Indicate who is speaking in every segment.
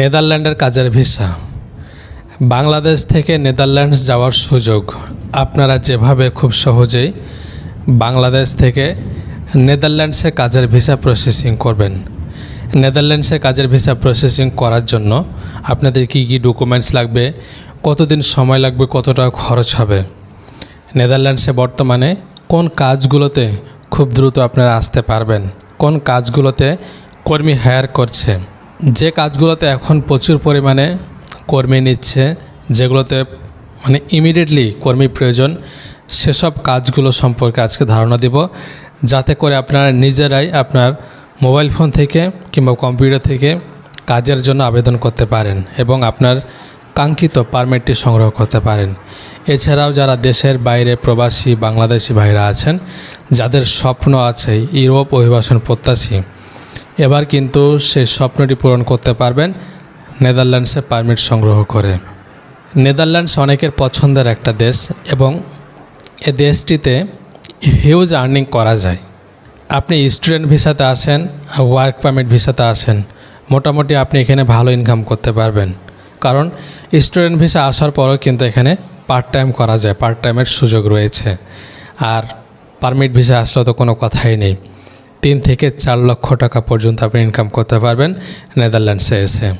Speaker 1: নেদারল্যান্ডের কাজের ভিসা। বাংলাদেশ থেকে নেদারল্যান্ডস যাওয়ার সুযোগ। আপনারা যেভাবে খুব সহজেই বাংলাদেশ থেকে নেদারল্যান্ডসে কাজের ভিসা প্রসেসিং করবেন নেদারল্যান্ডসে কাজের ভিসা প্রসেসিং করার জন্য আপনাদের কী কী ডকুমেন্টস লাগবে, কতদিন সময় লাগবে কত টাকা খরচ হবে, নেদারল্যান্ডসে বর্তমানে কোন কাজগুলোতে খুব দ্রুত আপনারা আসতে পারবেন, কোন কাজগুলোতে কর্মী হায়ার করছে যে কাজগুলোতে এখন প্রচুর পরিমাণে কর্মী নিচ্ছে, যেগুলোতে মানে ইমিডিয়েটলি কর্মী প্রয়োজন, সেসব কাজগুলো সম্পর্কে আজকে ধারণা দিব। যাতে করে আপনারা নিজেরাই আপনার মোবাইল ফোন থেকে কিংবা কম্পিউটার থেকে কাজের জন্য আবেদন করতে পারেন এবং আপনার কাঙ্ক্ষিত পারমিটটি সংগ্রহ করতে পারেন। এছাড়াও যারা দেশের বাইরে প্রবাসী বাংলাদেশি ভাইরা আছেন, যাদের স্বপ্ন আছে ইউরোপ অভিবাসন প্রত্যাশী এবার কিন্তু সেই স্বপ্নটি পূরণ করতে পারবেন। নেদারল্যান্ডসে পারমিট সংগ্রহ করে। নেদারল্যান্ডস অনেকের পছন্দের একটা দেশ এবং এ দেশটিতে হিউজ আর্নিং করা যায়। আপনি স্টুডেন্ট ভিসাতে আসেন ওয়ার্ক পারমিট ভিসাতে আসেন মোটামুটি আপনি এখানে ভালো ইনকাম করতে পারবেন। কারণ স্টুডেন্ট ভিসা আসার পরেও কিন্তু এখানে পার্ট টাইম করা যায় পার্ট টাইমের সুযোগ রয়েছে। আর পারমিট ভিসা আসলে তো কোনো কথাই নেই। তিন থেকে চার লক্ষ টাকা পর্যন্ত আপনি ইনকাম করতে পারবেন নেদারল্যান্ডসে এসে।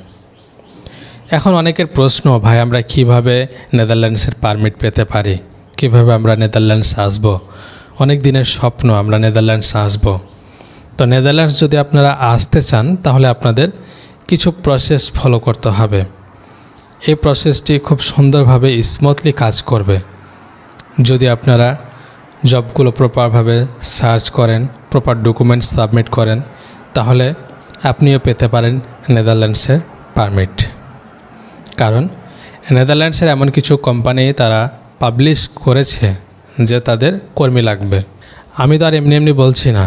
Speaker 1: এখন অনেকের প্রশ্ন, ভাই, আমরা কীভাবে নেদারল্যান্ডসের পারমিট পেতে পারি? কীভাবে আমরা নেদারল্যান্ডস আসব? অনেক দিনের স্বপ্ন, আমরা নেদারল্যান্ডস আসব। তো নেদারল্যান্ডস যদি আপনারা আসতে চান, তাহলে আপনাদের কিছু প্রসেস ফলো করতে হবে। এই প্রসেসটি খুব সুন্দরভাবে স্মুথলি কাজ করবে। যদি আপনারা জবগুলো প্রপারভাবে সার্চ করেন প্রপার ডকুমেন্টস সাবমিট করেন, তাহলে আপনিও পেতে পারেন নেদারল্যান্ডসের পারমিট কারণ নেদারল্যান্ডসের এমন কিছু কোম্পানি তারা পাবলিশ করেছে যে তাদের কর্মী লাগবে। আমি তো আর এমনি এমনি বলছি না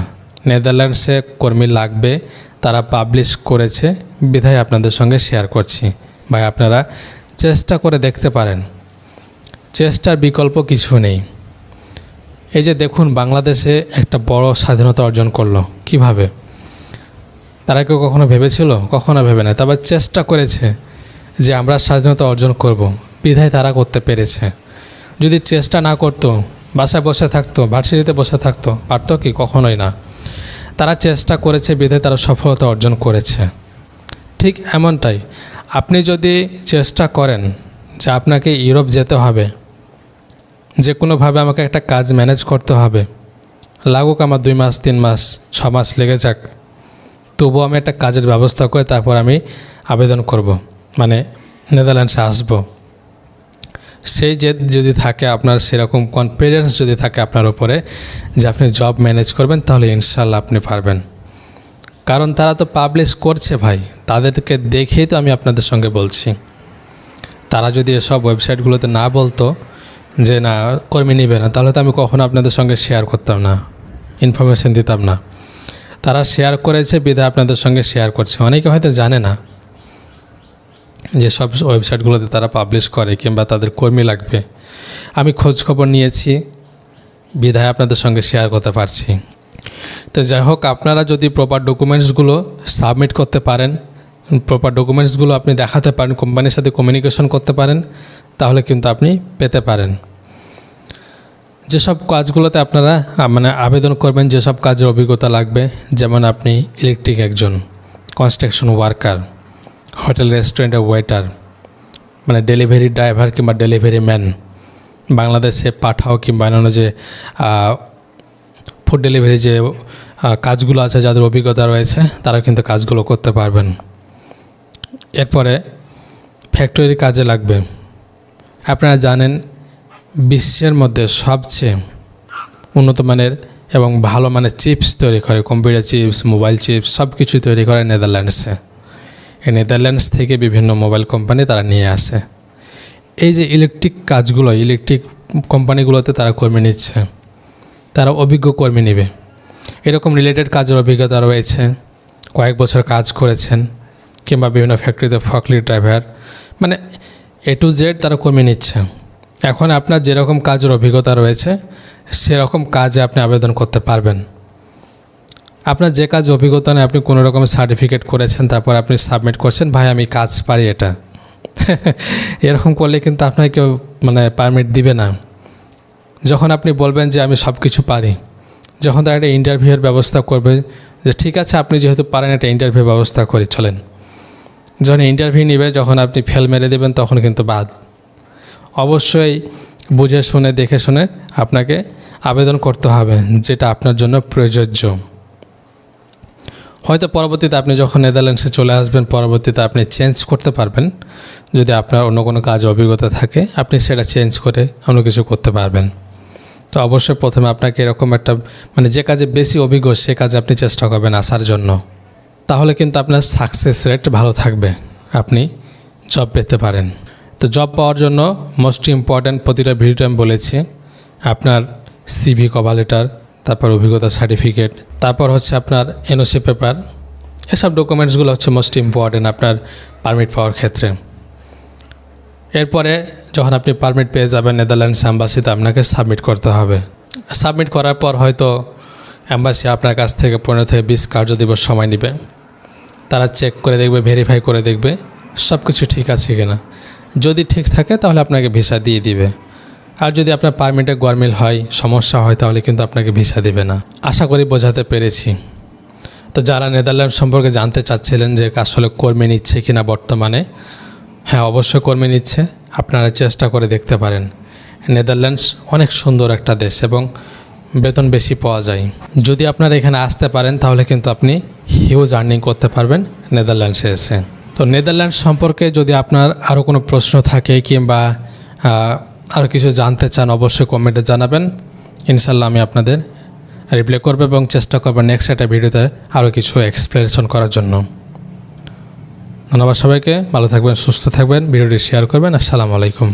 Speaker 1: নেদারল্যান্ডসে কর্মী লাগবে, তারা পাবলিশ করেছে, বিধায় আপনাদের সঙ্গে শেয়ার করছি। ভাই, আপনারা চেষ্টা করে দেখতে পারেন। চেষ্টার বিকল্প কিছু নেই। এই যে দেখুন, বাংলাদেশে একটা বড় স্বাধীনতা অর্জন করল। কীভাবে? তারা কেউ কখনো ভেবেছিল? কখনো ভেবে না তবে চেষ্টা করেছে যে আমরা স্বাধীনতা অর্জন করব। বিধায় তারা করতে পেরেছে। যদি চেষ্টা না করতো, বাসায় বসে থাকতো, ভার্সিটিতে বসে থাকতো, পারতো কি? কখনোই না। তারা চেষ্টা করেছে, বিধায় তারা সফলতা অর্জন করেছে। ঠিক এমনটাই। আপনি যদি চেষ্টা করেন যে আপনাকে ইউরোপ যেতে হবে যে কোনোভাবে আমাকে একটা কাজ ম্যানেজ করতে হবে। লাগুক আমার দুই মাস, তিন মাস, ছ মাস লেগে যাক। তবুও আমি একটা কাজের ব্যবস্থা করে তারপর আমি আবেদন করব। মানে নেদারল্যান্ডসে আসব। সেই যে যদি থাকে আপনার সেরকম কনফিডেন্স যদি থাকে আপনার ওপরে যে আপনি জব ম্যানেজ করবেন, তাহলে ইনশাল্লাহ আপনি পারবেন। কারণ তারা তো পাবলিশ করছে ভাই, তাদেরকে দেখেই তো আমি আপনাদের সঙ্গে বলছি। তারা যদি এসব ওয়েবসাইটগুলোতে না বলতো যে, না, কর্মী নিবে না, তাহলে তো আমি কখনো আপনাদের সঙ্গে শেয়ার করতাম না ইনফরমেশন দিতাম না। তারা শেয়ার করেছে, বিধায় আপনাদের সঙ্গে শেয়ার করছে। অনেকে হয়তো জানে না যে, সব ওয়েবসাইটগুলোতে তারা পাবলিশ করে কিংবা তাদের কর্মী লাগবে। আমি খোঁজ খবর নিয়েছি, বিধায় আপনাদের সঙ্গে শেয়ার করতে পারছি। তো যাই হোক, আপনারা যদি প্রপার ডকুমেন্টসগুলো সাবমিট করতে পারেন প্রপার ডকুমেন্টসগুলো আপনি দেখাতে পারেন কোম্পানির সাথে কমিউনিকেশন করতে পারেন, তাহলে কিন্তু আপনি পেতে পারেন। যেসব কাজগুলোতে আপনারা মানে আবেদন করবেন, যেসব কাজের অভিজ্ঞতা লাগবে, যেমন আপনি ইলেকট্রিক একজন কনস্ট্রাকশন ওয়ার্কার হোটেল রেস্টুরেন্টের ওয়েটার মানে ডেলিভারি ড্রাইভার কিংবা ডেলিভারি ম্যান বাংলাদেশে পাঠাও কিংবা অন্যান্য যে ফুড ডেলিভারি যে কাজগুলো আছে, যাদের অভিজ্ঞতা রয়েছে তারা কিন্তু কাজগুলো করতে পারবেন। এরপরে ফ্যাক্টরির কাজে লাগবে। আপনারা জানেন, বিশ্বের মধ্যে সবচেয়ে উন্নত মানের এবং ভালো মানের চিপস তৈরি করে কম্পিউটার চিপস মোবাইল চিপস সব কিছু তৈরি করে নেদারল্যান্ডসে এই নেদারল্যান্ডস থেকে বিভিন্ন মোবাইল কোম্পানি তারা নিয়ে আসে। এই যে ইলেকট্রিক কাজগুলো ইলেকট্রিক কোম্পানিগুলোতে তারা কর্মী নিচ্ছে। তারা অভিজ্ঞ কর্মী নেবে। এরকম রিলেটেড কাজের অভিজ্ঞতা রয়েছে। কয়েক বছর কাজ করেছেন। কিংবা বিভিন্ন ফ্যাক্টরিতে ফকলি ড্রাইভার মানে এ টু জেড তারা কর্মী নিচ্ছে। এখন আপনার যেরকম কাজের অভিজ্ঞতা রয়েছে, সেরকম কাজে আপনি আবেদন করতে পারবেন। আপনার যে কাজ অভিজ্ঞতা নেই আপনি কোনো রকমের সার্টিফিকেট করেছেন, তারপর আপনি সাবমিট করছেন, ভাই, আমি কাজ পারি এটা। এরকম করলে কিন্তু আপনাকে কেউ মানে পারমিট দিবে না। যখন আপনি বলবেন যে, আমি সব কিছু পারি। যখন তারা একটা ইন্টারভিউয়ের ব্যবস্থা করবে, যে, ঠিক আছে, আপনি যেহেতু পারেন, একটা ইন্টারভিউ ব্যবস্থা করে চলেন। যখন ইন্টারভিউ নেবে, যখন আপনি ফেল মেরে দেবেন, তখন কিন্তু বাদ। অবশ্যই বুঝে শুনে, দেখে শুনে আপনাকে আবেদন করতে হবে, যেটা আপনার জন্য প্রযোজ্য। হয়তো পরবর্তীতে আপনি যখন নেদারল্যান্ডসে চলে আসবেন, পরবর্তীতে আপনি চেঞ্জ করতে পারবেন। যদি আপনার অন্য কোনো কাজ, অভিজ্ঞতা থাকে, আপনি সেটা চেঞ্জ করে অন্য কিছু করতে পারবেন। তো অবশ্যই প্রথমে আপনাকে এরকম একটা মানে যে কাজে বেশি অভিজ্ঞ, সে কাজে আপনি চেষ্টা করবেন আসার জন্য। তাহলে কিন্তু আপনার সাকসেস রেট ভালো থাকবে। আপনি জব পেতে পারেন। তো জব পাওয়ার জন্য মোস্ট ইম্পর্ট্যান্ট প্রতিটা ভিডিওতে আমি বলেছি, আপনার সিভি কভার লেটার তারপর অভিজ্ঞতা সার্টিফিকেট তারপর হচ্ছে আপনার এনওসি পেপার এসব ডকুমেন্টসগুলো হচ্ছে মোস্ট ইম্পর্ট্যান্ট আপনার পারমিট পাওয়ার ক্ষেত্রে। এরপরে যখন আপনি পারমিট পেয়ে যাবেন নেদারল্যান্ডস অ্যাম্বাসিতে আপনাকে সাবমিট করতে হবে। সাবমিট করার পর হয়তো অ্যাম্বাসি আপনার কাছ থেকে পনেরো থেকে বিশ কার্য দিবস সময় নেবে। তারা চেক করে দেখবে ভেরিফাই করে দেখবে সব কিছু ঠিক আছে কিনা। যদি ঠিক থাকে, তাহলে আপনাকে ভিসা দিয়ে দিবে। আর যদি আপনার পারমিটে গরমিল হয়, সমস্যা হয়, তাহলে কিন্তু আপনাকে ভিসা দেবে না। আশা করি বোঝাতে পেরেছি। তো যারা নেদারল্যান্ড সম্পর্কে জানতে চাচ্ছিলেন যে আসলে কর্মী নিচ্ছে কি না বর্তমানে হ্যাঁ অবশ্যই কর্মী নিচ্ছে। আপনারা চেষ্টা করে দেখতে পারেন। নেদারল্যান্ডস অনেক সুন্দর একটা দেশ এবং বেতন বেশি পাওয়া যায়। যদি আপনারা এখানে আসতে পারেন, তাহলে কিন্তু আপনি হিউজ আর্নিং করতে পারবেন নেদারল্যান্ডসে এসে। তো নেদারল্যান্ডস সম্পর্কে যদি আপনার আরও কোনো প্রশ্ন থাকে কিংবা আরও কিছু জানতে চান, অবশ্যই কমেন্টে জানাবেন। ইনশাল্লাহ আমি আপনাদের রিপ্লাই করব এবং চেষ্টা করব নেক্সট একটা ভিডিওতে আরও কিছু এক্সপ্লেনেশন করার জন্য। ধন্যবাদ সবাইকে, ভালো থাকবেন, সুস্থ থাকবেন, ভিডিওটি শেয়ার করবেন, আসসালামু আলাইকুম।